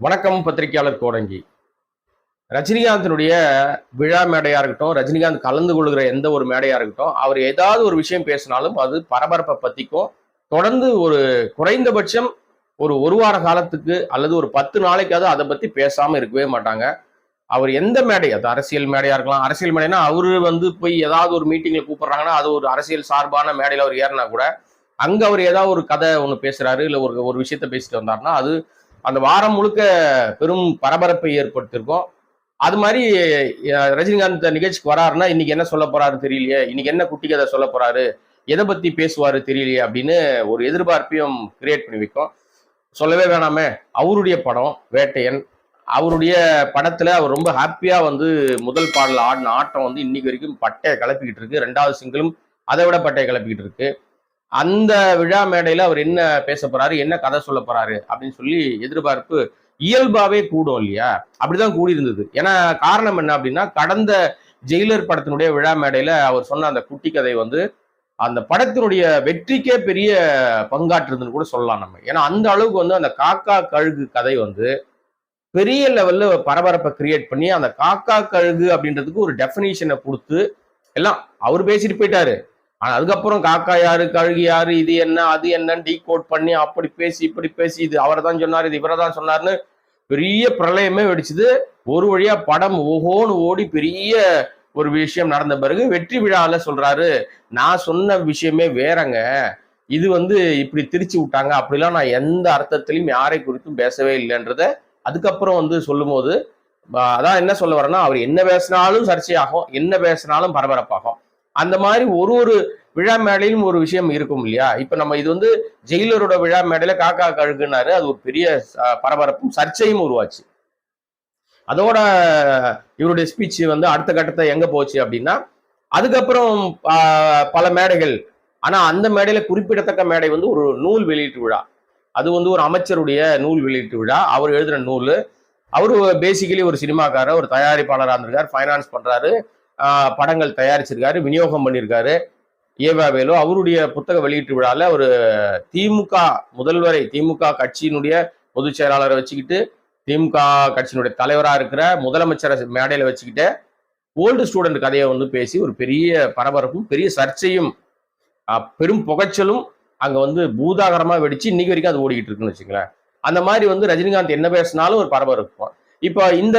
வணக்கம் பத்திரிகையாளர் கோடங்கி. ரஜினிகாந்தினுடைய விழா மேடையா இருக்கட்டும் ரஜினிகாந்த் கலந்து கொள்கிற எந்த ஒரு மேடையா இருக்கட்டும் அவர் ஏதாவது ஒரு விஷயம் பேசினாலும் அது பரபரப்பை பத்திக்கும். தொடர்ந்து ஒரு குறைந்தபட்சம் ஒரு ஒரு வார காலத்துக்கு அல்லது ஒரு பத்து நாளைக்காவது அதை பத்தி பேசாம இருக்கவே மாட்டாங்க. அவர் எந்த மேடை? அது அரசியல் மேடையா இருக்கலாம். அரசியல் மேடைனா அவரு வந்து போய் ஏதாவது ஒரு மீட்டிங்ல கூப்பிடுறாங்கன்னா அது ஒரு அரசியல் சார்பான மேடையில் அவர் ஏறினா கூட அங்க அவர் ஏதாவது ஒரு கதை ஒன்று பேசுறாரு இல்ல ஒரு ஒரு விஷயத்த பேசிட்டு வந்தாருன்னா அது அந்த வாரம் முழுக்க பெரும் பரபரப்பை ஏற்படுத்தியிருக்கோம். அது மாதிரி ரஜினிகாந்த் நிகழ்ச்சிக்கு வராருன்னா இன்னைக்கு என்ன சொல்ல போறாரு தெரியலையே இன்னைக்கு என்ன குட்டி கதை சொல்ல போறாரு எதை பத்தி பேசுவாரு தெரியலையே அப்படின்னு ஒரு எதிர்பார்ப்பையும் கிரியேட் பண்ணி வைக்கும். சொல்லவே வேணாமே அவருடைய படம் வேட்டையன் அவருடைய படத்துல அவர் ரொம்ப ஹாப்பியா வந்து முதல் பாடல ஆடின ஆட்டம் வந்து இன்னைக்கு வரைக்கும் பட்டையை கிளப்பிக்கிட்டு இருக்கு. ரெண்டாவது சிங்கிளும் அதை விட பட்டையை கிளப்பிக்கிட்டு இருக்கு. அந்த விழா மேடையில் அவர் என்ன பேச போறாரு என்ன கதை சொல்ல போறாரு அப்படின்னு சொல்லி எதிர்பார்ப்பு இயல்பாவே கூடும் இல்லையா? அப்படிதான் கூடி இருந்தது ஏன்னா காரணம் என்ன அப்படின்னா கடந்த ஜெயிலர் படத்தினுடைய விழா மேடையில அவர் சொன்ன அந்த குட்டி கதை வந்து அந்த படத்தினுடைய வெற்றிக்கே பெரிய பங்காற்றுதுன்னு கூட சொல்லலாம் நம்ம. ஏன்னா அந்த அளவுக்கு வந்து அந்த காக்கா கழுகு கதை வந்து பெரிய லெவல்ல பரபரப்பை கிரியேட் பண்ணி அந்த காக்கா கழுகு அப்படின்றதுக்கு ஒரு டெஃபினேஷனை கொடுத்து எல்லாம் அவர் பேசிட்டு போயிட்டாரு. ஆனால் அதுக்கப்புறம் காக்கா யாரு கழுகு யாரு இது என்ன அது என்னன்னு டீ கோட் பண்ணி அப்படி பேசி இப்படி பேசி இது அவரை தான் சொன்னார் இது இவரை தான் சொன்னார்னு பெரிய பிரளயமே வெடிச்சுது. ஒரு வழியா படம் ஓஹோன்னு ஓடி பெரிய ஒரு விஷயம் நடந்த பிறகு வெற்றி விழாவில் சொல்றாரு நான் சொன்ன விஷயமே வேறங்க. இது வந்து இப்படி திரிச்சு விட்டாங்க. அப்படிலாம் நான் எந்த அர்த்தத்திலையும் யாரை குறித்தும் பேசவே இல்லைன்றத அதுக்கப்புறம் வந்து சொல்லும்போது அதான் என்ன சொல்ல வரேன்னா அவர் என்ன பேசினாலும் சர்ச்சையாகும் என்ன பேசினாலும் பரபரப்பாகும். அந்த மாதிரி ஒரு ஒரு விழா மேடையிலும் ஒரு விஷயம் இருக்கும் இல்லையா? இப்ப நம்ம இது வந்து ஜெயிலரோட விழா மேடையில காக்கா கழுகுனாரு. அது ஒரு பெரிய பரபரப்பும் சர்ச்சையும் உருவாச்சு. அதோட இவருடைய ஸ்பீச் வந்து அடுத்த கட்டத்தை எங்க போச்சு அப்படின்னா அதுக்கப்புறம் பல மேடைகள். ஆனா அந்த மேடையில குறிப்பிடத்தக்க மேடை வந்து ஒரு நூல் வெளியீட்டு விழா. அது வந்து ஒரு அமைச்சருடைய நூல் வெளியீட்டு விழா. அவர் எழுதுன நூல். அவரு பேசிக்கலி ஒரு சினிமாக்காரர் ஒரு தயாரிப்பாளராக இருந்திருக்காரு ஃபைனான்ஸ் பண்றாரு. படங்கள் தயாரிச்சிருக்காரு விநியோகம் பண்ணியிருக்காரு ஏவாவேலு அவருடைய புத்தக வெளியீட்டு விழால ஒரு திமுக முதல்வரை திமுக கட்சியினுடைய பொதுச் செயலாளரை வச்சுக்கிட்டு திமுக கட்சியினுடைய தலைவராக இருக்கிற முதலமைச்சரை மேடையில் வச்சுக்கிட்டு ஓல்டு ஸ்டூடெண்ட் கதையை வந்து பேசி ஒரு பெரிய பரபரப்பும் பெரிய சர்ச்சையும் பெரும் புகைச்சலும் அங்கே வந்து பூதாகரமாக வெடிச்சு இன்னைக்கு வரைக்கும் அது ஓடிக்கிட்டு இருக்குன்னு வச்சுங்களேன் அந்த மாதிரி வந்து ரஜினிகாந்த் என்ன பேசினாலும் ஒரு பரபரப்பு. இப்போ இந்த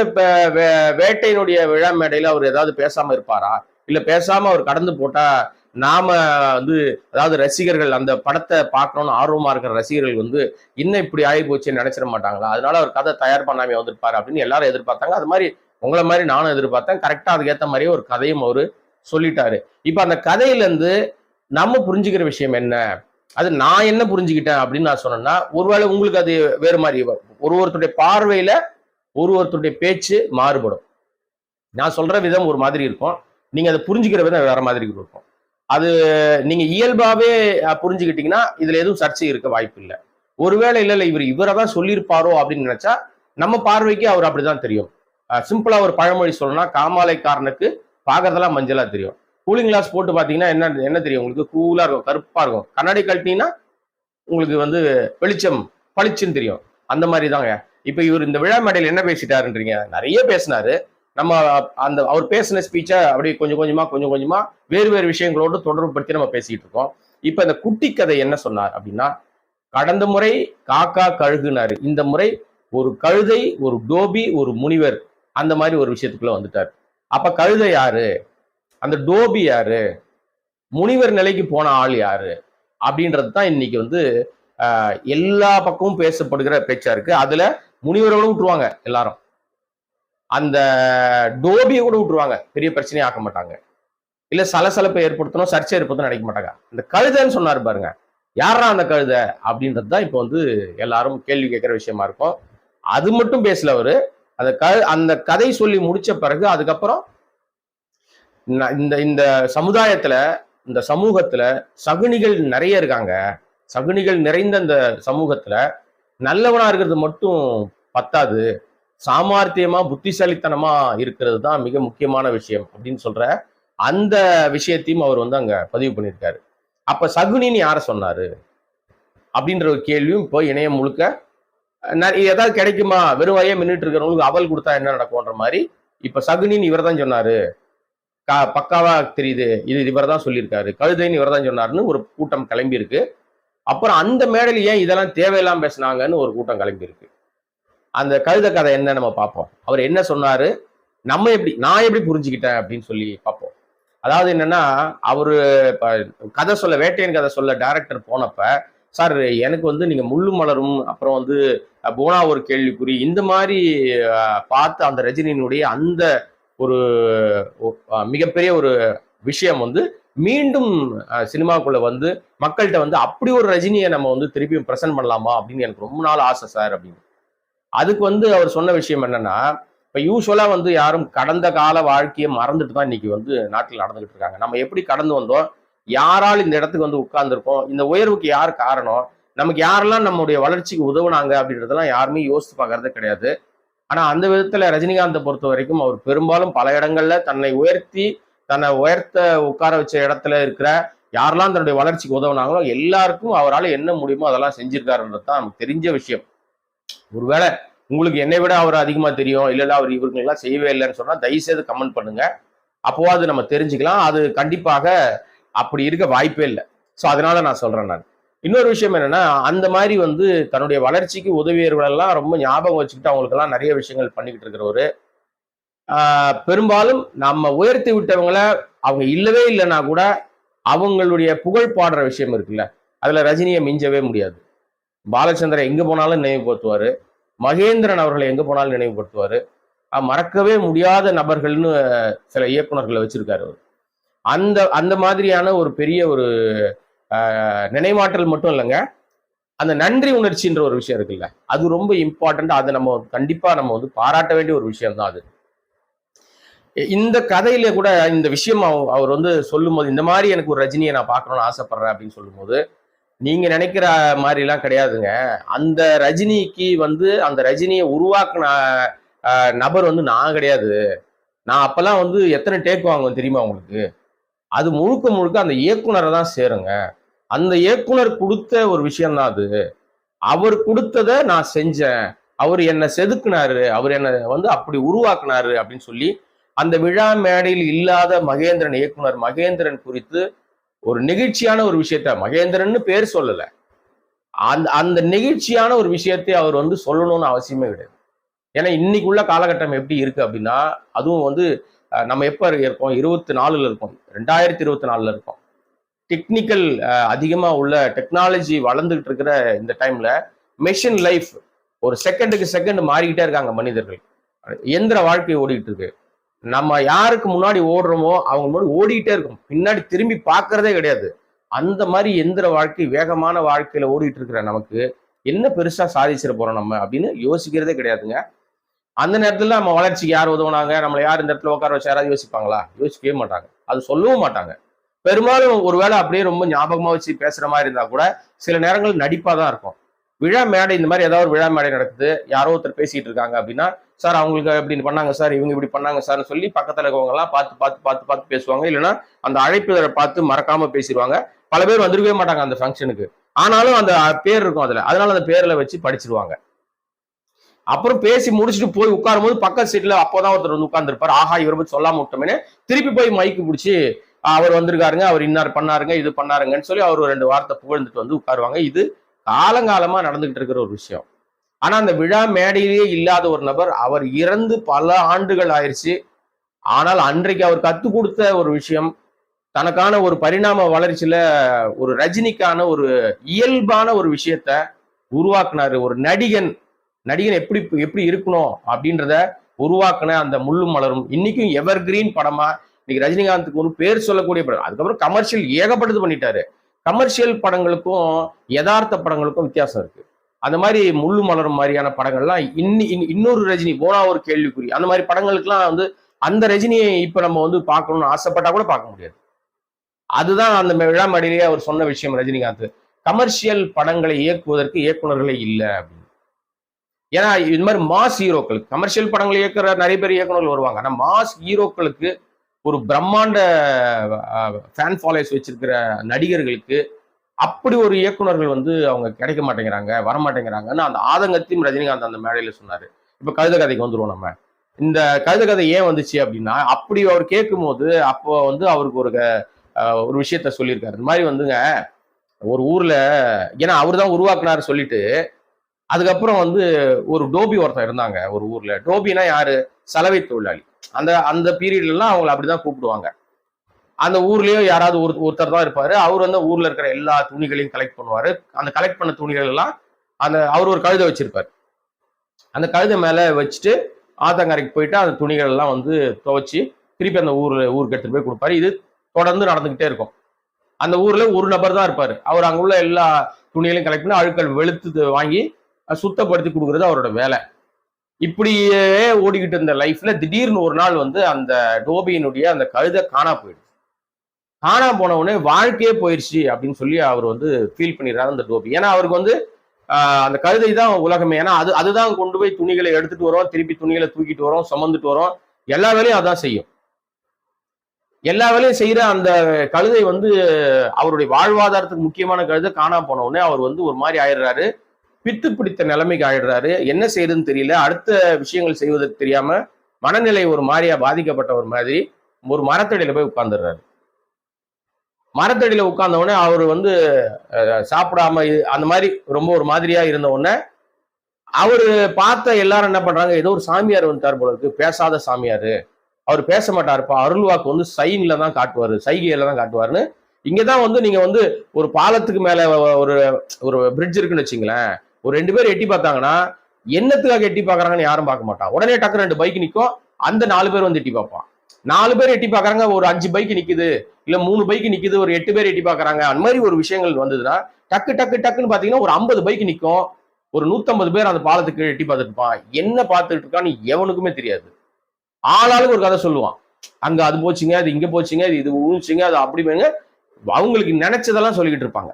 வே- வேட்டையினுடைய விழா மேடையில் அவர் ஏதாவது பேசாமல் இருப்பாரா? இல்லை பேசாமல் அவர் கடந்து போட்டால் நாம வந்து அதாவது ரசிகர்கள் அந்த படத்தை பார்க்கணும்னு ஆர்வமாக இருக்கிற ரசிகர்கள் வந்து இன்னும் இப்படி ஆகி போச்சுன்னு நினச்சிட மாட்டாங்களா? அதனால அவர் கதை தயார் பண்ணாமல் வந்திருப்பார் அப்படின்னு எல்லாரும் எதிர்பார்த்தாங்க. அது மாதிரி உங்களை மாதிரி நானும் எதிர்பார்த்தேன். கரெக்டாக அதுக்கேற்ற மாதிரியே ஒரு கதையும் அவர் சொல்லிட்டாரு. இப்போ அந்த கதையிலேருந்து நம்ம புரிஞ்சுக்கிற விஷயம் என்ன? அது நான் என்ன புரிஞ்சுக்கிட்டேன் அப்படின்னு நான் சொன்னேன்னா ஒருவேளை உங்களுக்கு அது வேறு மாதிரி ஒரு ஒருத்தருடைய பார்வையில் ஒரு ஒருத்தருடைய பேச்சு மாறுபடும். நான் சொல்ற விதம் ஒரு மாதிரி இருக்கும். நீங்க அதை புரிஞ்சுக்கிற விதம் வேற மாதிரி இருக்கும். அது நீங்க இயல்பாவே புரிஞ்சுக்கிட்டீங்கன்னா இதுல எதுவும் சர்ச்சை இருக்க வாய்ப்பு இல்லை. ஒருவேளை இல்ல இல்ல இவர் இவரை தான் சொல்லியிருப்பாரோ அப்படின்னு நினைச்சா நம்ம பார்வைக்கு அவர் அப்படிதான் தெரியும். சிம்பிளா ஒரு பழமொழி சொல்லணும்னா காமாலைக்காரனுக்கு பார்க்கறதெல்லாம் மஞ்சளா தெரியும். கூலிங் கிளாஸ் போட்டு பாத்தீங்கன்னா என்ன என்ன தெரியும்? உங்களுக்கு கூலா இருக்கும் கருப்பா இருக்கும். கண்ணாடி கழட்டினீங்கன்னா உங்களுக்கு வந்து வெளிச்சம் பளிச்சுன்னு தெரியும். அந்த மாதிரி தாங்க. இப்ப இவர் இந்த விழா மேடையில் என்ன பேசிட்டாருன்றீங்க? நிறைய பேசினாரு. நம்ம அந்த அவர் பேசின ஸ்பீச்சை அப்படியே கொஞ்சம் கொஞ்சமா கொஞ்சம் கொஞ்சமா வேறு வேறு விஷயங்களோடு தொடர்புபடுத்தி நம்ம பேசிட்டு இருக்கோம். இப்ப இந்த குட்டி கதை என்ன சொன்னார் அப்படின்னா கடந்த முறை காக்கா கழுகுனாரு. இந்த முறை ஒரு கழுதை ஒரு டோபி ஒரு முனிவர் அந்த மாதிரி ஒரு விஷயத்துக்குள்ள வந்துட்டார். அப்ப கழுதை யாரு? அந்த டோபி யாரு? முனிவர் நிலைக்கு போன ஆள் யாரு? அப்படின்றது தான் இன்னைக்கு வந்து எல்லா பக்கமும் பேசப்படுகிற பேச்சா இருக்கு. அதுல முனிவர்களும் விட்டுருவாங்க எல்லாரும். அந்த டோபியை கூட விட்டுருவாங்க. பெரிய பிரச்சனையை ஆக்க மாட்டாங்க. இல்ல சலசலப்பை ஏற்படுத்தணும் சர்ச்சை ஏற்படுத்தணும் நினைக்க மாட்டாங்க. இந்த கழுதைன்னு சொன்னாரு பாருங்க. யாரா அந்த கழுதை? அப்படின்றது தான் இப்போ வந்து எல்லாரும் கேள்வி கேட்கிற விஷயமா இருக்கும். அது மட்டும் பேசல அவரு. அந்த க அந்த கதை சொல்லி முடிச்ச பிறகு அதுக்கப்புறம் இந்த இந்த சமுதாயத்துல இந்த சமூகத்துல சகுனிகள் நிறைய இருக்காங்க. சகுனிகள் நிறைந்த இந்த சமூகத்துல நல்லவனா இருக்கிறது மட்டும் பத்தாது. சாமார்த்தியமா புத்திசாலித்தனமா இருக்கிறது தான் மிக முக்கியமான விஷயம் அப்படின்னு சொல்ற அந்த விஷயத்தையும் அவர் வந்து அங்க பதிவு பண்ணியிருக்காரு. அப்ப சகுனின்னு யார சொன்னாரு? அப்படின்ற ஒரு கேள்வியும் இப்போ இணையம் முழுக்க ஏதாவது கிடைக்குமா? வெறும் வழியா மின்னுட்டு இருக்கிறவங்களுக்கு அவல் கொடுத்தா என்ன நடக்கும்ன்ற மாதிரி இப்ப சகுனின்னு இவர் தான் சொன்னாரு. கா பக்காவா தெரியுது. இது இவர் தான் சொல்லியிருக்காரு. கழுதைன்னு இவர் தான் சொன்னாருன்னு ஒரு கூட்டம் கிளம்பி இருக்கு அப்புறம் அந்த மேடையில் ஏன் இதெல்லாம் தேவையில்லாம பேசுனாங்கன்னு ஒரு கூட்டம் கிளம்பி இருக்கு அந்த கழுத கதை என்ன நம்ம பார்ப்போம். அவர் என்ன சொன்னாரு? நம்ம எப்படி நான் எப்படி புரிஞ்சுக்கிட்டேன் அப்படின்னு சொல்லி பார்ப்போம். அதாவது என்னன்னா அவரு கதை சொல்ல வேட்டையன் கதை சொல்ல டைரக்டர் போனப்ப சார் எனக்கு வந்து நீங்க முள்ளு மலரும் அப்புறம் வந்து போனா ஒரு கேள்விக்குறி. இந்த மாதிரி பார்த்து அந்த ரஜினியினுடைய அந்த ஒரு மிகப்பெரிய ஒரு விஷயம் வந்து மீண்டும் சினிமாக்குள்ள வந்து மக்கள்கிட்ட வந்து அப்படி ஒரு ரஜினியை நம்ம வந்து திருப்பியும் ப்ரெசென்ட் பண்ணலாமா அப்படின்னு எனக்கு ரொம்ப நாள் ஆசை சார் அப்படின்னு. அதுக்கு வந்து அவர் சொன்ன விஷயம் என்னன்னா இப்ப யூஸ்வலா வந்து யாரும் கடந்த கால வாழ்க்கையை மறந்துட்டு தான் இன்னைக்கு வந்து நாட்டில் நடந்துகிட்டு இருக்காங்க. நம்ம எப்படி கடந்து வந்தோம்? யாரால் இந்த இடத்துக்கு வந்து உட்கார்ந்துருக்கோம்? இந்த உயர்வுக்கு யார் காரணம்? நமக்கு யாரெல்லாம் நம்முடைய வளர்ச்சிக்கு உதவுனாங்க அப்படின்றதெல்லாம் யாருமே யோசித்து பார்க்கறதே கிடையாது. ஆனா அந்த விதத்துல ரஜினிகாந்தை பொறுத்த வரைக்கும் அவர் பெரும்பாலும் பல இடங்கள்ல தன்னை உயர்த்தி தன்னை உயர்த்த உட்கார வச்ச இடத்துல இருக்கிற யாரெல்லாம் தன்னுடைய வளர்ச்சிக்கு உதவுனாங்களோ எல்லாருக்கும் அவரால் என்ன முடியுமோ அதெல்லாம் செஞ்சிருக்காருன்றது தான் நமக்கு தெரிஞ்ச விஷயம். ஒருவேளை உங்களுக்கு என்னை விட அவர் அதிகமாக தெரியும் இல்ல அவர் இவருக்கெல்லாம் செய்யவே இல்லைன்னு சொன்னால் தயவுசெய்து கமெண்ட் பண்ணுங்க. அப்போவாது நம்ம தெரிஞ்சுக்கலாம். அது கண்டிப்பாக அப்படி இருக்க வாய்ப்பே இல்லை. ஸோ அதனால நான் சொல்கிறேன் நான். இன்னொரு விஷயம் என்னன்னா அந்த மாதிரி வந்து தன்னுடைய வளர்ச்சிக்கு உதவியவர்களெல்லாம் ரொம்ப ஞாபகம் வச்சுக்கிட்டு அவங்களுக்கெல்லாம் நிறைய விஷயங்கள் பண்ணிக்கிட்டு இருக்கிறவரு. பெரும்பாலும் நம்ம உயர்த்தி விட்டவங்கள அவங்க இல்லவே இல்லைன்னா கூட அவங்களுடைய புகழ் பாடுற விஷயம் இருக்குல்ல. அதுல ரஜினியை மிஞ்சவே முடியாது. பாலச்சந்திரன் எங்க போனாலும் நினைவுபடுத்துவாரு. மகேந்திரன் அவர்களை எங்க போனாலும் நினைவுபடுத்துவாரு. மறக்கவே முடியாத நபர்கள்னு சில இயக்குனர்களை வச்சிருக்காரு அவர். அந்த அந்த மாதிரியான ஒரு பெரிய ஒரு நினைவாற்றல் மட்டும் இல்லைங்க. அந்த நன்றி உணர்ச்சின்ற ஒரு விஷயம் இருக்குல்ல. அது ரொம்ப இம்பார்ட்டண்ட் அதை நம்ம கண்டிப்பா நம்ம வந்து பாராட்ட வேண்டிய ஒரு விஷயம் தான் அது. இந்த கதையில கூட இந்த விஷயம் அவ- அவர் வந்து சொல்லும்போது இந்த மாதிரி எனக்கு ஒரு ரஜினியை நான் பார்க்கணும்னு ஆசைப்படுறேன் அப்படின்னு சொல்லும்போது நீங்க நினைக்கிற மாதிரிலாம் கிடையாதுங்க. அந்த ரஜினிக்கு வந்து அந்த ரஜினியை உருவாக்குன நபர் வந்து நான் கிடையாது. நான் அப்பெல்லாம் வந்து எத்தனை டேக் வாங்குவேன் தெரியுமா உங்களுக்கு? அது முழுக்க முழுக்க அந்த இயக்குனரை தான் சேருங்க. அந்த இயக்குனர் கொடுத்த ஒரு விஷயம்தான் அது. அவர் கொடுத்ததை நான் செஞ்சேன். அவர் என்னை செதுக்குனாரு. அவர் என்னை வந்து அப்படி உருவாக்குனாரு அப்படின்னு சொல்லி அந்த விழா மேடையில் இல்லாத மகேந்திரன் இயக்குனர் மகேந்திரன் குறித்து ஒரு நெகிழ்ச்சியான ஒரு விஷயத்த மகேந்திரன்னு பேர் சொல்லல. அந்த அந்த நெகிழ்ச்சியான ஒரு விஷயத்தை அவர் வந்து சொல்லணும்னு அவசியமே கிடையாது. ஏன்னா இன்னைக்கு உள்ள காலகட்டம் எப்படி இருக்கு அப்படின்னா அதுவும் வந்து நம்ம எப்ப இருக்கோம்? இருபத்தி நாலுல இருக்கோம். ரெண்டாயிரத்தி இருபத்தி நாலுல இருக்கோம் டெக்னிக்கல் அதிகமா உள்ள டெக்னாலஜி வளர்ந்துகிட்டு இருக்கிற இந்த டைம்ல மெஷின் லைஃப் ஒரு செகண்டுக்கு செகண்ட் மாறிக்கிட்டே இருக்காங்க மனிதர்கள். இயந்திர வாழ்க்கை ஓடிக்கிட்டு இருக்கு. நம்ம யாருக்கு முன்னாடி ஓடுறோமோ அவங்க முன்னாடி ஓடிக்கிட்டே இருக்கும். பின்னாடி திரும்பி பார்க்கறதே கிடையாது. அந்த மாதிரி எந்திர வாழ்க்கை வேகமான வாழ்க்கையில ஓடிட்டு இருக்கிற நமக்கு என்ன பெருசா சாதிச்சிட போறோம் நம்ம அப்படின்னு யோசிக்கிறதே கிடையாதுங்க. அந்த நேரத்துல நம்ம வளர்ச்சிக்கு யார் உதவுனாங்க? நம்மளை யார் இந்த இடத்துல உட்கார வச்சு யாராவது யோசிப்பாங்களா? யோசிக்கவே மாட்டாங்க. அது சொல்லவும் மாட்டாங்க. பெரும்பாலும் ஒருவேளை அப்படியே ரொம்ப ஞாபகமா வச்சு பேசுற மாதிரி இருந்தா கூட சில நேரங்கள் நடிப்பா தான் இருக்கும். விழா மேடை இந்த மாதிரி ஏதாவது ஒரு விழா மேடை நடக்குது யாரோ ஒருத்தர் பேசிட்டு இருக்காங்க அப்படின்னா சார் அவங்களுக்கு இப்படி பண்ணாங்க சார் இவங்க இப்படி பண்ணாங்க சார்னு சொல்லி பக்கத்துல இருக்கவங்க எல்லாம் பார்த்து பார்த்து பார்த்து பார்த்து பேசுவாங்க. இல்லைன்னா அந்த அழைப்பிதழை பார்த்து மறக்காம பேசிடுவாங்க. பல பேர் வந்திருக்கவே மாட்டாங்க அந்த ஃபங்க்ஷனுக்கு ஆனாலும் அந்த பேர் இருக்கும் அதுல. அதனால அந்த பேர்ல வச்சு படிச்சிருவாங்க. அப்புறம் பேசி முடிச்சுட்டு போய் உட்காரும் போது பக்கத்து சீட்ல அப்போதான் ஒருத்தர் வந்து உட்கார்ந்துருப்பாரு. ஆஹா இவரை பத்தி சொல்லாம விட்டோமே திருப்பி போய் மைக்கு பிடிச்சி அவர் வந்திருக்காருங்க அவர் இன்னார் பண்ணாருங்க இது பண்ணாருங்கன்னு சொல்லி அவர் ஒரு ரெண்டு வார்த்தை புகழ்ந்துட்டு வந்து உட்காருவாங்க. இது காலங்காலமா நடந்துகிட்டு இருக்கிற ஒரு விஷயம். ஆனா அந்த விழா மேடையிலேயே இல்லாத ஒரு நபர் அவர் இறந்து பல ஆண்டுகள் ஆயிடுச்சு. ஆனால் அன்றைக்கு அவர் கற்றுக் கொடுத்த ஒரு விஷயம் தனக்கான ஒரு பரிணாம வளர்ச்சியில ஒரு ரஜினிக்கான ஒரு இயல்பான ஒரு விஷயத்த உருவாக்குனாரு. ஒரு நடிகன் நடிகன் எப்படி எப்படி இருக்கணும் அப்படின்றத உருவாக்குன அந்த முள்ளும் மலரும். இன்னைக்கும் எவர் கிரீன் படமா இன்னைக்கு ரஜினிகாந்துக்கு ஒரு பேர் சொல்லக்கூடிய படம். அதுக்கப்புறம் கமர்ஷியல் ஏகப்பட்டது பண்ணிட்டாரு. கமர்ஷியல் படங்களுக்கும் யதார்த்த படங்களுக்கும் வித்தியாசம் இருக்கு. அந்த மாதிரி முள்ளு மலரும் மாதிரியான படங்கள்லாம் இன்னி இன்னொரு ரஜினி போனா ஒரு கேள்விக்குறி. அந்த மாதிரி படங்களுக்குலாம் வந்து அந்த ரஜினியை இப்ப நம்ம வந்து பார்க்கணும்னு ஆசைப்பட்டா கூட பார்க்க முடியாது. அதுதான் அந்த விழா மேடையிலேயே அவர் சொன்ன விஷயம் ரஜினிகாந்த். கமர்ஷியல் படங்களை இயக்குவதற்கு இயக்குனர்களே இல்லை அப்படின்னு. ஏன்னா இது மாதிரி மாஸ் ஹீரோக்கள் கமர்ஷியல் படங்களை இயக்குற நிறைய பேர் இயக்குநர்கள் வருவாங்க. ஆனா மாஸ் ஹீரோக்களுக்கு ஒரு பிரம்மாண்ட ஃபேன் ஃபாலோயர்ஸ் வச்சிருக்கிற நடிகர்களுக்கு அப்படி ஒரு இயக்குனர்கள் வந்து அவங்க கிடைக்க மாட்டேங்கிறாங்க வர மாட்டேங்கிறாங்கன்னு அந்த ஆதங்கத்தையும் ரஜினிகாந்த் அந்த மேடையில் சொன்னாரு. இப்போ கவிதை கதைக்கு வந்துருவோம் நம்ம. இந்த கவிதை கதை ஏன் வந்துச்சு அப்படின்னா அப்படி அவர் கேட்கும்போது அப்போ வந்து அவருக்கு ஒரு க- ஒரு விஷயத்த சொல்லியிருக்காரு. இந்த மாதிரி வந்துங்க ஒரு ஊர்ல ஏன்னா அவர் தான் உருவாக்குனாரு சொல்லிட்டு அதுக்கப்புறம் வந்து ஒரு டோபி ஒருத்தன் இருந்தாங்க ஒரு ஊர்ல. டோபினா யாரு? சலவை தொழிலாளி. அந்த அந்த பீரியட்லாம் அவங்களை அப்படிதான் கூப்பிடுவாங்க. அந்த ஊர்லயோ யாராவது ஒரு ஒருத்தர் தான் இருப்பாரு. அவர் வந்து ஊர்ல இருக்கிற எல்லா துணிகளையும் கலெக்ட் பண்ணுவாரு. அந்த கலெக்ட் பண்ண துணிகள் எல்லாம் அந்த அவர் ஒரு கழுதை வச்சிருப்பாரு. அந்த கழுதை மேல வச்சுட்டு ஆத்தங்கரைக்கு போயிட்டு அந்த துணிகள் எல்லாம் வந்து துவைச்சு திருப்பி அந்த ஊர்ல ஊருக்கு எடுத்துட்டு போய் கொடுப்பாரு. இது தொடர்ந்து நடந்துகிட்டே இருக்கும். அந்த ஊர்ல ஒரு நபர் தான் இருப்பாரு. அவர் அங்குள்ள எல்லா துணிகளையும் கலெக்ட் பண்ணி அழுக்கள் வெளுத்து வாங்கி சுத்தப்படுத்தி கொடுக்கறது அவரோட வேலை. இப்படியே ஓடிக்கிட்டு இருந்த லைஃப்ல திடீர்னு ஒரு நாள் வந்து அந்த டோபியினுடைய அந்த கழுதை காணா போயிடுச்சு. காணா போன உடனே வாழ்க்கையே போயிடுச்சு அப்படின்னு சொல்லி அவர் வந்து ஃபீல் பண்ணிடுறாரு அந்த டோபி. ஏன்னா அவருக்கு வந்து அந்த கழுதை தான் உலகமே. ஏன்னா அது அதுதான் கொண்டு போய் துணிகளை எடுத்துட்டு வரோம் திருப்பி துணிகளை தூக்கிட்டு வரோம் சுமந்துட்டு வரோம். எல்லா வேலையும் அதான் செய்யும். எல்லா வேலையும் செய்யற அந்த கழுதை வந்து அவருடைய வாழ்வாதாரத்துக்கு முக்கியமான கழுதை காணா போன உடனே அவர் வந்து ஒரு மாதிரி ஆயிடுறாரு. பித்து பிடித்த நிலைமைக்கு ஆயிடுறாரு. என்ன செய்யுதுன்னு தெரியல. அடுத்த விஷயங்கள் செய்வதற்கு தெரியாம மனநிலை ஒரு மாதிரியா பாதிக்கப்பட்ட ஒரு மாதிரி ஒரு மரத்தடியில போய் உட்கார்ந்துடுறாரு. மரத்தடியில உட்கார்ந்த உடனே அவர் வந்து சாப்பிடாம அந்த மாதிரி ரொம்ப ஒரு மாதிரியா இருந்த உடனே அவர் பார்த்த எல்லாரும் என்ன பண்றாங்க? ஏதோ ஒரு சாமியார் வந்துட்டார் போல இருக்கு. பேசாத சாமியார். அவர் பேச மாட்டாருப்பா அருள்வாக்கு வந்து சைன்ல தான் காட்டுவார். சைகையில தான் காட்டுவாருன்னு. இங்கதான் வந்து நீங்க வந்து ஒரு பாலத்துக்கு மேல ஒரு ஒரு பிரிட்ஜ் இருக்குன்னு வச்சுங்களேன். ஒரு ரெண்டு பேர் எட்டி பார்த்தாங்கன்னா என்னத்துக்காக எட்டி பார்க்கறாங்கன்னு யாரும் பார்க்க மாட்டான் உடனே டக்கு ரெண்டு பைக் நிற்கும் அந்த நாலு பேர் வந்து எட்டி பார்ப்பான். நாலு பேர் எட்டி பார்க்குறாங்க ஒரு அஞ்சு பைக் நிற்குது இல்லை மூணு பைக் நிற்குது ஒரு எட்டு பேர் எட்டி பார்க்குறாங்க. அந்த மாதிரி ஒரு விஷயங்கள் வந்ததுன்னா டக்கு டக்கு டக்குன்னு பார்த்தீங்கன்னா ஒரு ஐம்பது பைக் நிற்கும் ஒரு நூத்தம்பது பேர் அந்த பாலத்துக்கு எட்டி பார்த்துட்டு இருப்பான். என்ன பார்த்துட்டு இருக்கான்னு எவனுக்குமே தெரியாது. ஆளாளுக்கு ஒரு கதை சொல்லுவான். அங்க அது போச்சுங்க அது இங்க போச்சுங்க இது இது ஊழிச்சுங்க அது அப்படிங்க அவங்களுக்கு நினைச்சதெல்லாம் சொல்லிக்கிட்டு இருப்பாங்க.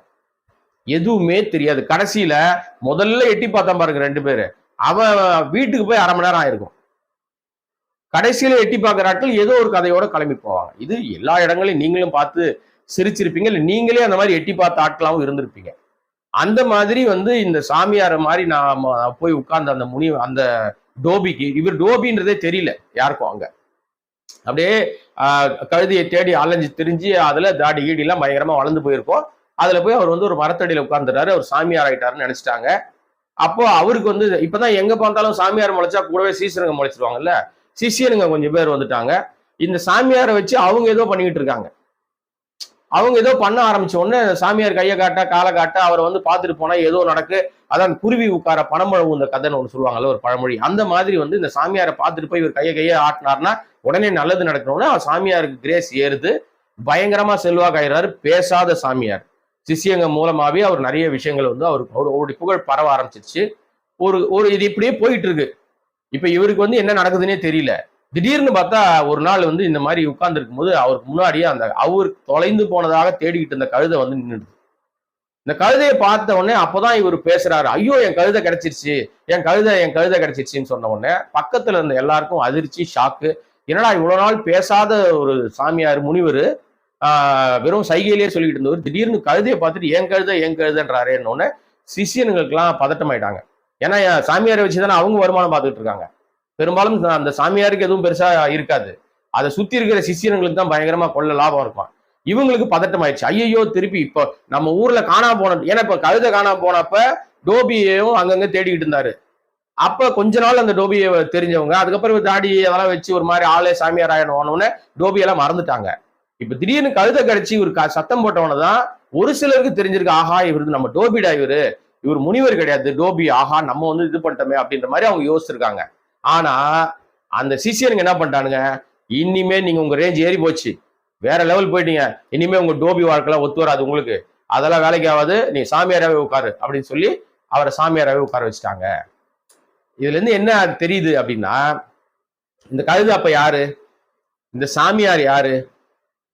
எதுவுமே தெரியாது. கடைசியில முதல்ல எட்டி பார்த்தான் பாருங்க ரெண்டு பேரு. அவன் வீட்டுக்கு போய் அரை மணி நேரம் ஆயிருக்கும். கடைசியில எட்டி பார்க்குற ஆட்கள் ஏதோ ஒரு கதையோட கிளம்பி போவாங்க. இது எல்லா இடங்களையும் நீங்களும் பார்த்து சிரிச்சிருப்பீங்க. இல்ல நீங்களே அந்த மாதிரி எட்டி பார்த்த ஆட்களாவும் இருந்திருப்பீங்க. அந்த மாதிரி வந்து இந்த சாமியார் மாதிரி நான் போய் உட்கார்ந்த அந்த முனி அந்த டோபிக்கு இவர் டோபின்றதே தெரியல யாருக்கும் அங்க. அப்படியே ஆஹ், கழுதியை தேடி அலைஞ்சு திரிஞ்சு அதுல தாடி கீடி எல்லாம் பயங்கரமா வளர்ந்து போயிருக்கோம் அதுல போய் அவர் வந்து ஒரு மரத்தடியில உட்கார்ந்துட்டாரு. அவர் சாமியார் ஆயிட்டாருன்னு நினைச்சிட்டாங்க. அப்போ அவருக்கு வந்து இப்பதான் எங்க பார்த்தாலும் சாமியார் முளைச்சா கூடவே சீசனுங்க முளைச்சிருவாங்கல்ல? சிஷியனுங்க கொஞ்சம் பேர் வந்துட்டாங்க. இந்த சாமியாரை வச்சு அவங்க ஏதோ பண்ணிக்கிட்டு இருக்காங்க. அவங்க ஏதோ பண்ண ஆரம்பிச்ச உடனே சாமியார் கையை காட்ட காலை காட்ட அவரை வந்து பார்த்துட்டு போனா ஏதோ நடக்கு. அதான் குருவி உட்கார பணமழவு இந்த கதைன்னு ஒன்று சொல்லுவாங்கல்ல ஒரு பழமொழி. அந்த மாதிரி வந்து இந்த சாமியாரை பார்த்துட்டு போய் இவர் கையை கையை ஆட்டினார்னா உடனே நல்லது நடக்கணும்னா அவர் சாமியாருக்கு கிரேஸ் ஏறுது. பயங்கரமா செல்வாக்காயிறாரு. பேசாத சாமியார். சிஷியங்க மூலமாவே அவர் நிறைய விஷயங்கள் வந்து அவருக்கு அவரு- அவருடைய புகழ் பரவ ஆரம்பிச்சிருச்சு. ஒரு ஒரு இது இப்படியே போயிட்டு இருக்கு இப்போ இவருக்கு வந்து என்ன நடக்குதுன்னே தெரியல. திடீர்னு பார்த்தா ஒரு நாள் வந்து இந்த மாதிரி உட்கார்ந்துருக்கும் போது அவருக்கு முன்னாடியே அந்த அவர் தொலைந்து போனதாக தேடிக்கிட்டு இருந்த கழுதை வந்து நின்றுடுது இந்த கழுதையை பார்த்த உடனே அப்போதான் இவர் பேசுறாரு. ஐயோ என் கழுதை கிடைச்சிருச்சு. என் கழுதை என் கழுதை கிடைச்சிருச்சுன்னு சொன்ன உடனே பக்கத்துல இருந்த எல்லாருக்கும் அதிர்ச்சி ஷாக்கு என்னடா இவ்வளவு நாள் பேசாத ஒரு சாமியார் முனிவர் வெறும் சைகையிலேயே சொல்லிட்டு இருந்தவர் திடீர்னு கழுதையை பார்த்துட்டு ஏன் கழுதை ஏன் கழுதைன்றாரு சிஷியனுங்களுக்கெல்லாம் பதட்டமாயிட்டாங்க. ஏன்னா என் சாமியாரை வச்சு தானே அவங்க வருமானம் பார்த்துட்டு இருக்காங்க. பெரும்பாலும் அந்த சாமியாருக்கு எதுவும் பெருசா இருக்காது. அதை சுத்தி இருக்கிற சிஷியனுங்களுக்கு தான் பயங்கரமா கொள்ள லாபம் இருக்கும். இவங்களுக்கு பதட்டம் ஆயிடுச்சு ஐயோ திருப்பி இப்போ நம்ம ஊர்ல காணாம போன ஏன்னா இப்ப கழுதை காணாம போனப்ப டோபியையும் அங்கங்க தேடிக்கிட்டு இருந்தாரு. அப்ப கொஞ்ச நாள் அந்த டோபியை தெரிஞ்சவங்க அதுக்கப்புறம் தாடி அதெல்லாம் வச்சு ஒரு மாதிரி ஆளே சாமியார் ஆயிடணும்னு டோபியெல்லாம் மறந்துட்டாங்க. இப்ப திடீர்னு கழுதை கடிச்சு இவர் சத்தம் போட்டவனதான் ஒரு சிலருக்கு தெரிஞ்சிருக்கு ஆஹா இவரு நம்ம டோபிடா இவரு. இவர் முனிவர் கிடையாது டோபி. ஆஹா நம்ம வந்து இது பண்ணிட்டோமே. அப்படின்ற மாதிரி அவங்க யோசிச்சிருக்காங்க. ஆனா அந்த சிசியனுங்க என்ன பண்ணிட்டானுங்க? இனிமே நீங்க உங்க ரேஞ்ச் ஏறி போச்சு. வேற லெவல் போயிட்டீங்க. இனிமே உங்க டோபி வாழ்க்கைலாம் ஒத்து வராது உங்களுக்கு. அதெல்லாம் வேலைக்கு ஆகாது. நீ சாமியாராவே உட்காரு. அப்படின்னு சொல்லி அவரை சாமியாராவே உட்கார வச்சுட்டாங்க. இதுல இருந்து என்ன தெரியுது அப்படின்னா இந்த கழுதை அப்ப யாரு? இந்த சாமியார் யாரு?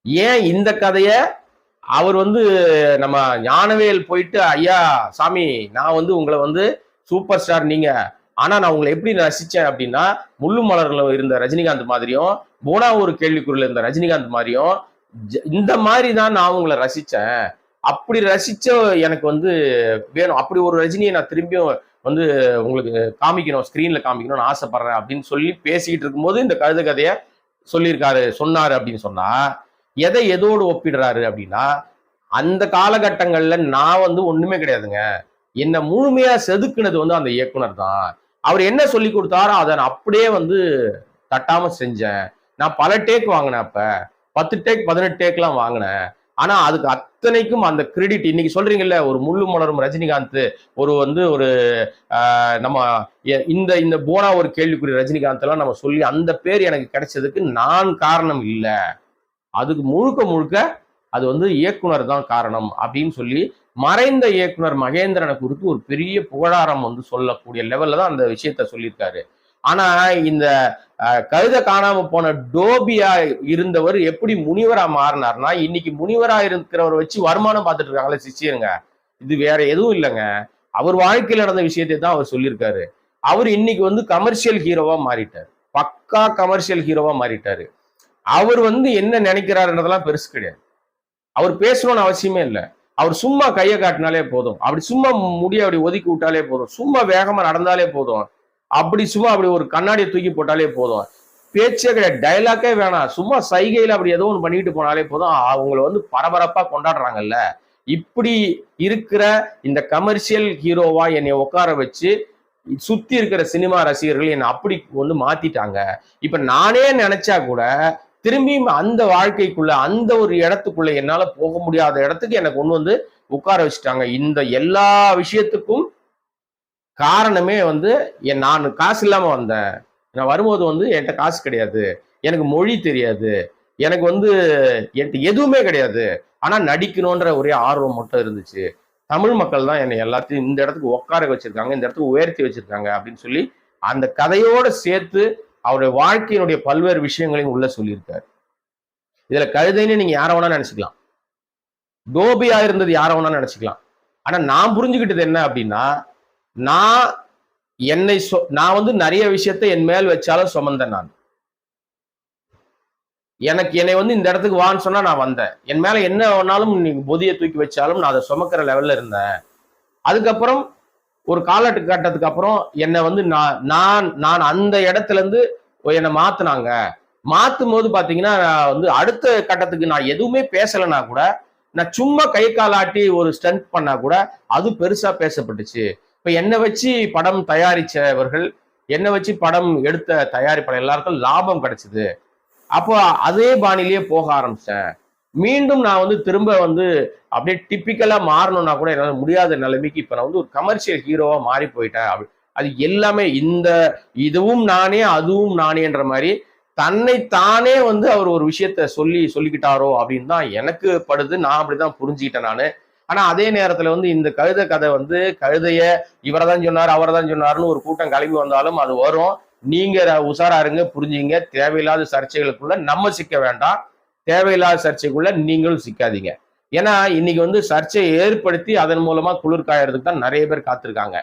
ஏன் இந்த கதைய அவர் வந்து நம்ம ஞானவேல் போயிட்டு ஐயா சாமி நான் வந்து உங்களை வந்து சூப்பர் ஸ்டார் நீங்க. ஆனா நான் உங்களை எப்படி ரசிச்சேன் அப்படின்னா முள்ளு மலர்ல இருந்த ரஜினிகாந்த் மாதிரியும் போனா ஒரு இருந்த ரஜினிகாந்த் மாதிரியும் இந்த மாதிரி தான் நான் உங்களை ரசிச்சேன். அப்படி ரசிச்ச எனக்கு வந்து வேணும். அப்படி ஒரு ரஜினியை நான் திரும்பியும் வந்து உங்களுக்கு காமிக்கணும் ஸ்க்ரீன்ல காமிக்கணும்னு ஆசைப்படுறேன் அப்படின்னு சொல்லி பேசிக்கிட்டு இருக்கும்போது இந்த கழுத கதையை சொல்லியிருக்காரு சொன்னாரு அப்படின்னு சொன்னா எதை எதோடு ஒப்பிடுறாரு அப்படின்னா அந்த காலகட்டங்கள்ல நான் வந்து ஒண்ணுமே கிடையாதுங்க. என்னை முழுமையா செதுக்குனது வந்து அந்த இயக்குனர் தான். அவர் என்ன சொல்லி கொடுத்தாரோ அதை நான் அப்படியே வந்து தட்டாம செஞ்சேன். நான் பல டேக் வாங்கினேன் அப்ப. பத்து டேக் பதினெட்டு டேக்லாம் வாங்கினேன். ஆனா அதுக்கு அத்தனைக்கும் அந்த கிரெடிட் இன்னைக்கு சொல்றீங்கல்ல ஒரு முள்ளு மலரும் ரஜினிகாந்த் ஒரு வந்து ஒரு நம்ம இந்த இந்த போனா ஒரு கேள்விக்குறி ரஜினிகாந்த் எல்லாம் நம்ம சொல்லி அந்த பேர் எனக்கு கிடைச்சதுக்கு நான் காரணம் இல்லை. அதுக்கு முழுக்க முழுக்க அது வந்து இயக்குனர் தான் காரணம் அப்படின்னு சொல்லி மறைந்த இயக்குனர் மகேந்திரனை குறித்து ஒரு பெரிய புகழாரம் வந்து சொல்லக்கூடிய லெவல்ல தான் அந்த விஷயத்த சொல்லியிருக்காரு. ஆனா இந்த அஹ், கழுத காணாம போன டோபியா இருந்தவர் எப்படி முனிவரா மாறினார்னா இன்னைக்கு முனிவரா இருக்கிறவர் வச்சு வருமானம் பார்த்துட்டு இருக்காங்களே சிஷியருங்க. இது வேற எதுவும் இல்லைங்க. அவர் வாழ்க்கையில் நடந்த விஷயத்தை தான் அவர் சொல்லியிருக்காரு. அவர் இன்னைக்கு வந்து கமர்ஷியல் ஹீரோவா மாறிட்டார். பக்கா கமர்ஷியல் ஹீரோவா மாறிட்டாரு. அவர் வந்து என்ன நினைக்கிறாருன்றதெல்லாம் பெருசு கிடையாது. அவர் பேசணும்னு அவசியமே இல்லை. அவர் சும்மா கையை காட்டினாலே போதும். அப்படி சும்மா முடிய அப்படி ஒதுக்கி விட்டாலே போதும். சும்மா வேகமா நடந்தாலே போதும். அப்படி சும்மா அப்படி ஒரு கண்ணாடியை தூக்கி போட்டாலே போதும். பேச்சே கிடையாது. டைலாக்கே வேணாம். சும்மா சைகையில் அப்படி ஏதோ ஒன்று பண்ணிட்டு போனாலே போதும். அவங்கள வந்து பரபரப்பா கொண்டாடுறாங்கல்ல. இப்படி இருக்கிற இந்த கமர்ஷியல் ஹீரோவா என்னை உட்கார வச்சு சுத்தி இருக்கிற சினிமா ரசிகர்கள் என்னை அப்படி வந்து மாத்திட்டாங்க. இப்ப நானே நினைச்சா கூட திரும்பியும் அந்த வாழ்க்கைக்குள்ள அந்த ஒரு இடத்துக்குள்ள என்னால போக முடியாத இடத்துக்கு எனக்கு கொண்டு வந்து உட்கார வச்சுட்டாங்க. இந்த எல்லா விஷயத்துக்கும் காரணமே வந்து என் நான் காசு இல்லாம வந்தேன். நான் வரும்போது வந்து என்கிட்ட காசு கிடையாது. எனக்கு மொழி தெரியாது. எனக்கு வந்து என்கிட்ட எதுவுமே கிடையாது. ஆனா நடிக்கணுன்ற ஒரே ஆர்வம் மட்டும் இருந்துச்சு. தமிழ் மக்கள் தான் என்னை எல்லாத்தையும் இந்த இடத்துக்கு உட்கார வச்சிருக்காங்க இந்த இடத்துக்கு உயர்த்தி வச்சிருக்காங்க அப்படின்னு சொல்லி அந்த கதையோட சேர்த்து அவருடைய வாழ்க்கையினுடைய பல்வேறு விஷயங்களையும் உள்ள சொல்லியிருக்காரு. இதுல கழுதைன்னு நீங்க யார வேணா நினைச்சுக்கலாம். டோபியா இருந்தது யார வேணா நினைச்சுக்கலாம். ஆனா நான் புரிஞ்சுக்கிட்டது என்ன அப்படின்னா நான் என்னை சொ- நான் வந்து நிறைய விஷயத்தை என் மேல் வச்சாலும் சுமந்தேன் நான். எனக்கு என்னை வந்து இந்த இடத்துக்கு வான்னு சொன்னா நான் வந்தேன். என் மேல என்ன வேணாலும் நீங்க பொதியை தூக்கி வச்சாலும் நான் அதை சுமக்கிற லெவல்ல இருந்தேன். அதுக்கப்புறம் ஒரு காலகட்டத்துக்கு அப்புறம் என்னை வந்து நான் நான் நான் அந்த இடத்துல இருந்து என்னை மாத்தினாங்க. மாத்தும் போது பாத்தீங்கன்னா நான் வந்து அடுத்த கட்டத்துக்கு நான் எதுவுமே பேசலைன்னா கூட நான் சும்மா கை காலாட்டி ஒரு ஸ்டண்ட் பண்ணா கூட அது பெருசா பேசப்பட்டுச்சு. இப்ப என்னை வச்சு படம் தயாரிச்சவர்கள் என்னை வச்சு படம் எடுத்த தயாரிப்பாளர் எல்லாருக்கும் லாபம் கிடைச்சது. அப்போ அதே பாணிலேயே போக ஆரம்பிச்சேன். மீண்டும் நான் வந்து திரும்ப வந்து அப்படியே டிப்பிக்கலா மாறணும்னா கூட என்னால முடியாத நிலைமைக்கு இப்ப நான் வந்து ஒரு கமர்ஷியல் ஹீரோவா மாறி போயிட்டேன். அப்படி அது எல்லாமே இந்த இதுவும் நானே அதுவும் நானேன்ற மாதிரி தன்னை தானே வந்து அவர் ஒரு விஷயத்த சொல்லி சொல்லிக்கிட்டாரோ அப்படின்னு தான் எனக்கு படுது. நான் அப்படிதான் புரிஞ்சுக்கிட்டேன் நான். ஆனா அதே நேரத்துல வந்து இந்த கழுத கதை வந்து கழுதைய இவரை தான் சொன்னார் அவரை தான் சொன்னாருன்னு ஒரு கூட்டம் கிளம்பி வந்தாலும் அது வரும். நீங்க உஷாரா இருங்க புரிஞ்சுங்க. தேவையில்லாத சர்ச்சைகளுக்குள்ள நம்ம சிக்க வேண்டாம். தேவையில்லாத சர்ச்சைக்குள்ள நீங்களும் சிக்காதீங்க. ஏன்னா இன்னைக்கு வந்து சர்ச்சையை ஏற்படுத்தி அதன் மூலமா குளிர் காயறதுக்கு தான் நிறைய பேர் காத்திருக்காங்க.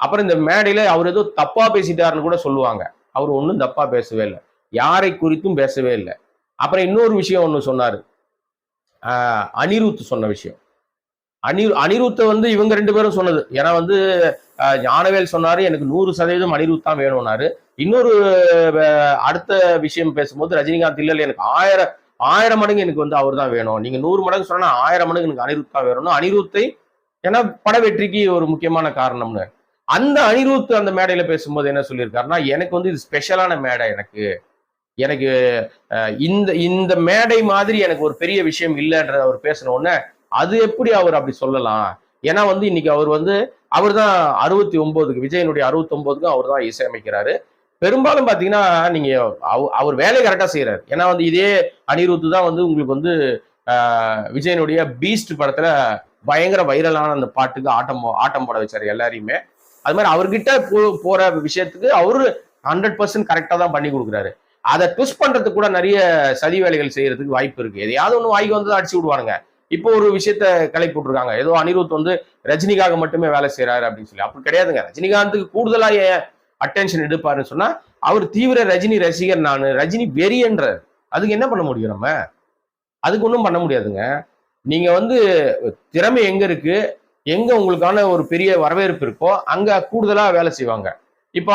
அப்புறம் இந்த மேடையில அவர் ஏதோ தப்பா பேசிட்டாருன்னு கூட சொல்லுவாங்க. அவர் ஒன்றும் தப்பா பேசவே இல்லை. யாரை குறித்தும் பேசவே இல்லை. அப்புறம் இன்னொரு விஷயம் ஒன்று சொன்னாரு. அனிருத் சொன்ன விஷயம். அனிரு அனிருத்தை வந்து இவங்க ரெண்டு பேரும் சொன்னது. ஏன்னா வந்து ஞானவேல் சொன்னாரு எனக்கு நூறு சதவீதம் அனிருத் தான் வேணும்னாரு. இன்னொரு அடுத்த விஷயம் பேசும்போது ரஜினிகாந்த் இல்லை எனக்கு ஆயிரம் ஆயிரம் மடங்கு எனக்கு வந்து அவர் தான் வேணும். நீங்க நூறு மடங்கு சொன்னா ஆயிரம் மடங்கு எனக்கு அனிருத் தான் வேணும்னு அனிருத்தை ஏன்னா பட வெற்றிக்கு ஒரு முக்கியமான காரணம்னு. அந்த அனிருத் அந்த மேடையில பேசும்போது என்ன சொல்லியிருக்காருன்னா எனக்கு வந்து இது ஸ்பெஷலான மேடை எனக்கு. எனக்கு இந்த இந்த மேடை மாதிரி எனக்கு ஒரு பெரிய விஷயம் இல்லைன்ற அவர் பேசின உடனே அது எப்படி அவர் அப்படி சொல்லலாம்? ஏன்னா வந்து இன்னைக்கு அவர் வந்து அவர் தான் அறுபத்தி ஒன்பதுக்கு விஜயனுடைய அறுபத்தி ஒன்பதுக்கும் அவர் தான் இசையமைக்கிறாரு. பெரும்பாலும் பார்த்தீங்கன்னா நீங்கள் அவ- அவர் வேலையை கரெக்டாக செய்கிறார் ஏன்னா வந்து இதே அனிருத் தான் வந்து உங்களுக்கு வந்து விஜயனுடைய பீஸ்ட் படத்தில் பயங்கர வைரலான அந்த பாட்டுக்கு ஆட்டம் ஆட்டம் போட வச்சார் எல்லாரையுமே. அது மாதிரி அவர்கிட்ட போ- போகிற விஷயத்துக்கு அவர் ஹண்ட்ரட் பர்சன்ட் கரெக்டாக தான் பண்ணி கொடுக்குறாரு. அதை ட்விஸ்ட் பண்ணுறதுக்கு கூட நிறைய சதி வேலைகள் செய்யறதுக்கு வாய்ப்பு இருக்குது எதையாவது ஒன்று வாய்க்கு வந்து அடிச்சு விடுவானுங்க. இப்போ ஒரு விஷயத்த கலை போட்டிருக்காங்க. ஏதோ அனிருத் வந்து ரஜினிக்காக மட்டுமே வேலை செய்யறாரு அப்படின்னு சொல்லி. அப்படி கிடையாதுங்க. ரஜினிகாந்துக்கு கூடுதலா ஏன் அட்டென்ஷன் எடுப்பாருன்னு சொன்னா அவர் தீவிர ரஜினி ரசிகர் நான் ரஜினி வெறியன்றார். அதுக்கு என்ன பண்ண முடியும் நம்ம? அதுக்கு ஒன்றும் பண்ண முடியாதுங்க. நீங்க வந்து திறமை எங்க இருக்கு? எங்க உங்களுக்கான ஒரு பெரிய வரவேற்பு இருக்கோ அங்க கூடுதலா வேலை செய்வாங்க. இப்போ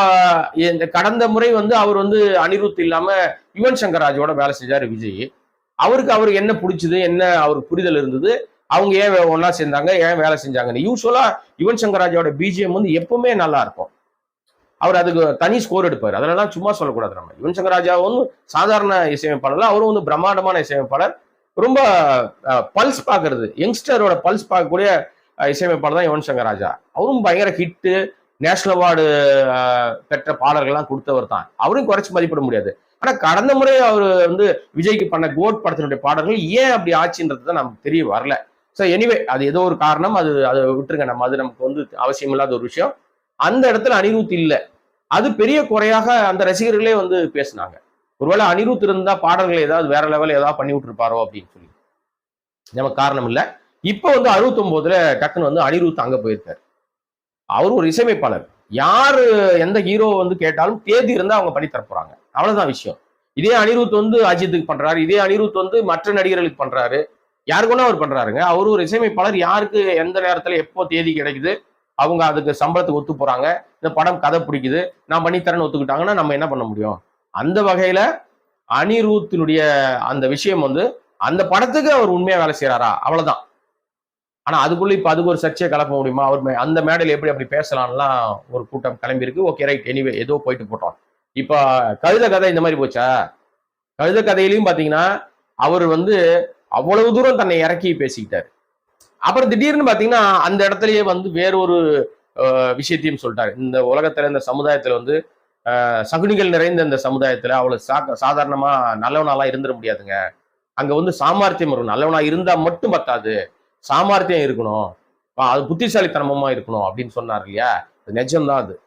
இந்த கடந்த முறை வந்து அவர் வந்து அனிருத் இல்லாம யுவன் சங்கர் ராஜோட வேலை செஞ்சாரு விஜய். அவருக்கு அவருக்கு என்ன பிடிச்சது? என்ன அவருக்கு புரிதல் இருந்தது? அவங்க ஏன் ஒன்னா சேர்ந்தாங்க? ஏன் வேலை செஞ்சாங்கன்னு. யூஸ்வலா யுவன் சங்கர் ராஜோட பிஜிஎம் வந்து எப்பவுமே நல்லா இருக்கும். அவர் அதுக்கு தனி ஸ்கோர் எடுப்பார். அதெல்லாம் சும்மா சொல்லக்கூடாது நம்ம. யுவன் சங்கர் ராஜா வந்து சாதாரண இசையமைப்பாளர். அவரும் வந்து பிரம்மாண்டமான இசையமைப்பாளர். ரொம்ப பல்ஸ் பார்க்கறது யங்ஸ்டரோட பல்ஸ் பார்க்கக்கூடிய இசையமைப்பாளர் தான் யுவன் சங்கர் ராஜா அவரும் பயங்கர ஹிட்டு நேஷனல் அவார்டு பெற்ற பாடல்கள்லாம் கொடுத்தவர் தான். அவரையும் குறைச்சி மதிப்பிட முடியாது. ஆனால் கடந்த முறை அவர் வந்து விஜய்க்கு பண்ண கோட் படத்தினுடைய பாடல்கள் ஏன் அப்படி ஆச்சுன்றது தான் நமக்கு தெரிய வரல. ஸோ எனிவே அது ஏதோ ஒரு காரணம். அது அதை விட்டுருங்க. நம்ம அது நமக்கு வந்து அவசியம் இல்லாத ஒரு விஷயம். அந்த இடத்துல அனிருத் இல்லை. அது பெரிய குறையாக அந்த ரசிகர்களே வந்து பேசினாங்க. ஒருவேளை அனிருத் இருந்தா பாடல்களை ஏதாவது வேற லெவலில் ஏதாவது பண்ணி விட்டுருப்பாரோ அப்படின்னு சொல்லி. நமக்கு காரணம் இல்லை. இப்போ வந்து அறுபத்தொம்போதுல டக்குன்னு வந்து அனிருத் அங்க போயிருக்காரு. அவர் ஒரு இசையமைப்பாளர். யாரு எந்த ஹீரோ வந்து கேட்டாலும் தேதி இருந்தா அவங்க பண்ணி தரப்போறாங்க. அவ்வளோதான் அவ்வளவுதான் விஷயம். இதே அனிருத் வந்து அஜித்துக்கு பண்றாரு. இதே அனிருத் வந்து மற்ற நடிகர்களுக்கு பண்றாரு. யாருக்கு அவர் பண்றாருங்க. அவர் ஒரு இசையமைப்பாளர். யாருக்கு எந்த நேரத்துல எப்போ தேதி கிடைக்குது? அவங்க அதுக்கு சம்பளத்துக்கு ஒத்து போறாங்க. இந்த படம் கதை பிடிக்குது. நான் பண்ணித்தரேன்னு ஒத்துக்கிட்டாங்கன்னா நம்ம என்ன பண்ண முடியும்? அந்த வகையில அனிருத்தினுடைய அந்த விஷயம் வந்து அந்த படத்துக்கு அவர் உண்மையா வேலை செய்யறாரா அவ்வளவுதான். ஆனா அதுக்குள்ள இப்ப அதுக்கு ஒரு சர்ச்சையை கலப்ப முடியுமா? அவர் அந்த மேடையில் எப்படி அப்படி பேசலாம்லாம் ஒரு கூட்டம் கிளம்பி இருக்கு. Okay right. எனிவே ஏதோ போயிட்டு போட்டோம். இப்ப கழுத கதை இந்த மாதிரி போச்சா? கழுத கதையிலையும் பாத்தீங்கன்னா அவர் வந்து அவ்வளவு தூரம் தன்னை இறக்கி பேசிக்கிட்டாரு. அப்புறம் திடீர்னு பாத்தீங்கன்னா அந்த இடத்துலயே வந்து வேறொரு விஷயத்தையும் சொல்லிட்டாரு. இந்த உலகத்துல இந்த சமுதாயத்துல வந்து சகுனிகள் நிறைந்த இந்த சமுதாயத்துல அவ்வளவு சா- சாதாரணமா நல்லவனாலாம் இருந்துட முடியாதுங்க. அங்க வந்து சாமர்த்தியம் இருக்கணும். நல்லவனா இருந்தா மட்டும் பத்தாது. சாமர்த்தியம் இருக்கணும். அது புத்திசாலித்தனமா இருக்கணும் அப்படின்னு சொன்னார் இல்லையா? அது நிஜம்தான் அது.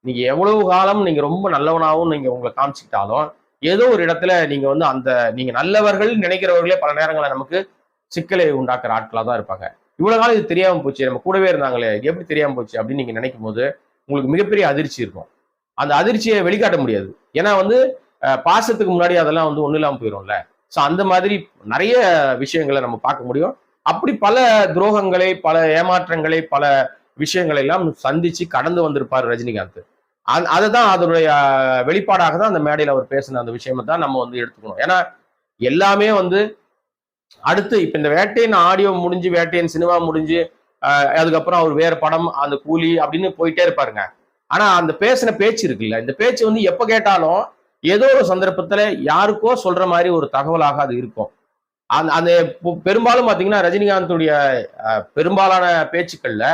நீங்க எவ்வளவு காலம் நீங்க ரொம்ப நல்லவனாகவும் நீங்க உங்களை காமிச்சுக்கிட்டாலும் ஏதோ ஒரு இடத்துல நீங்க வந்து அந்த நீங்க நல்லவர்கள் நினைக்கிறவர்களே பல நேரங்களில் நமக்கு சிக்கலை உண்டாக்குற ஆட்களாக தான் இருப்பாங்க. இவ்வளவு காலம் இது தெரியாமல் போச்சு நம்ம கூடவே இருந்தாங்களே இது எப்படி தெரியாமல் போச்சு அப்படின்னு நீங்கள் நினைக்கும் போது உங்களுக்கு மிகப்பெரிய அதிர்ச்சி இருக்கும். அந்த அதிர்ச்சியை வெளிக்காட்ட முடியாது. ஏன்னா வந்து பாசத்துக்கு முன்னாடி அதெல்லாம் வந்து ஒன்றும் இல்லாமல் போயிடும்ல ஸோ அந்த மாதிரி நிறைய விஷயங்களை நம்ம பார்க்க முடியும். அப்படி பல துரோகங்களை பல ஏமாற்றங்களை பல விஷயங்களை எல்லாம் சந்திச்சு கடந்து வந்திருப்பார் ரஜினிகாந்த். அந் அதை தான் அதனுடைய வெளிப்பாடாக தான் அந்த மேடையில் அவர் பேசின அந்த விஷயத்தை தான் நம்ம வந்து எடுத்துக்கணும். ஏன்னா எல்லாமே வந்து அடுத்து இப்ப இந்த வேட்டையின் ஆடியோ முடிஞ்சு வேட்டையின் சினிமா முடிஞ்சு அதுக்கப்புறம் அவர் வேற படம் அந்த கூலி அப்படின்னு போயிட்டே இருப்பாருங்க. ஆனா அந்த பேசின பேச்சு இருக்குல்ல இந்த பேச்சு வந்து எப்ப கேட்டாலும் ஏதோ ஒரு சந்தர்ப்பத்துல யாருக்கோ சொல்ற மாதிரி ஒரு தகவலாக அது இருக்கும். அந்த அந்த பெரும்பாலும் பாத்தீங்கன்னா ரஜினிகாந்துடைய அஹ், பெரும்பாலான பேச்சுக்கள்ல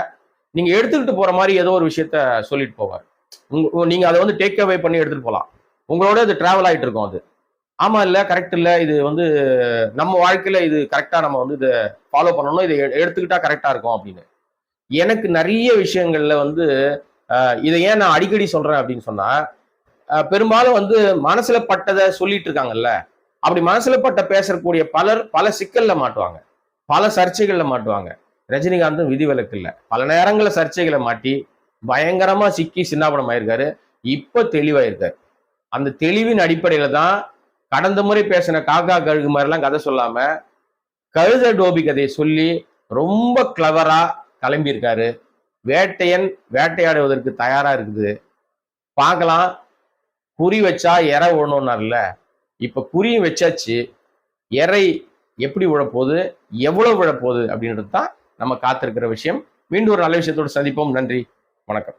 நீங்க எடுத்துக்கிட்டு போற மாதிரி ஏதோ ஒரு விஷயத்த சொல்லிட்டு போவார். உங்க நீங்க அதை வந்து டேக் அவே பண்ணி எடுத்துட்டு போகலாம் உங்களோட அது டிராவல் ஆயிட்டு இருக்கும் அது. ஆமா இல்ல கரெக்ட் இல்ல. இது வந்து நம்ம வாழ்க்கையில இது கரெக்டா நம்ம வந்து இதை ஃபாலோ பண்ணணும். இதை எ- எடுத்துக்கிட்டா கரெக்டா இருக்கும் அப்படின்னு. எனக்கு நிறைய விஷயங்கள்ல வந்து இதை ஏன் நான் அடிக்கடி சொல்றேன் அப்படின்னு சொன்னா பெரும்பாலும் வந்து மனசுல பட்டதை சொல்லிட்டு இருக்காங்கல்ல. அப்படி மனசுல பட்ட பேசக்கூடிய பலர் பல சிக்கல்ல மாட்டுவாங்க. பல சர்ச்சைகள்ல மாட்டுவாங்க. ரஜினிகாந்தும் விதிவிலக்கு இல்லை. பல நேரங்களில் சர்ச்சைகளை மாட்டி பயங்கரமா சிக்கி சின்னாபனம் ஆயிருக்காரு இப்ப தெளிவாயிருக்காரு. அந்த தெளிவின் அடிப்படையில தான் கடந்த முறை பேசின காக்கா கழுகு மாதிரிலாம் கதை சொல்லாம கழுத டோபி கதையை சொல்லி ரொம்ப கிளவரா கிளம்பியிருக்காரு. வேட்டையன் வேட்டையாடுவதற்கு தயாரா இருக்குது. பார்க்கலாம். குறி வச்சா இறை விழணும்னார்ல இப்ப குறியும் வச்சாச்சு. இறை எப்படி விழப்போகுது எவ்வளவு விழப்போகுது அப்படின்றது தான் நம்ம காத்திருக்கிற விஷயம். மீண்டும் ஒரு நல்ல விஷயத்தோடு சந்திப்போம். நன்றி. வணக்கம்.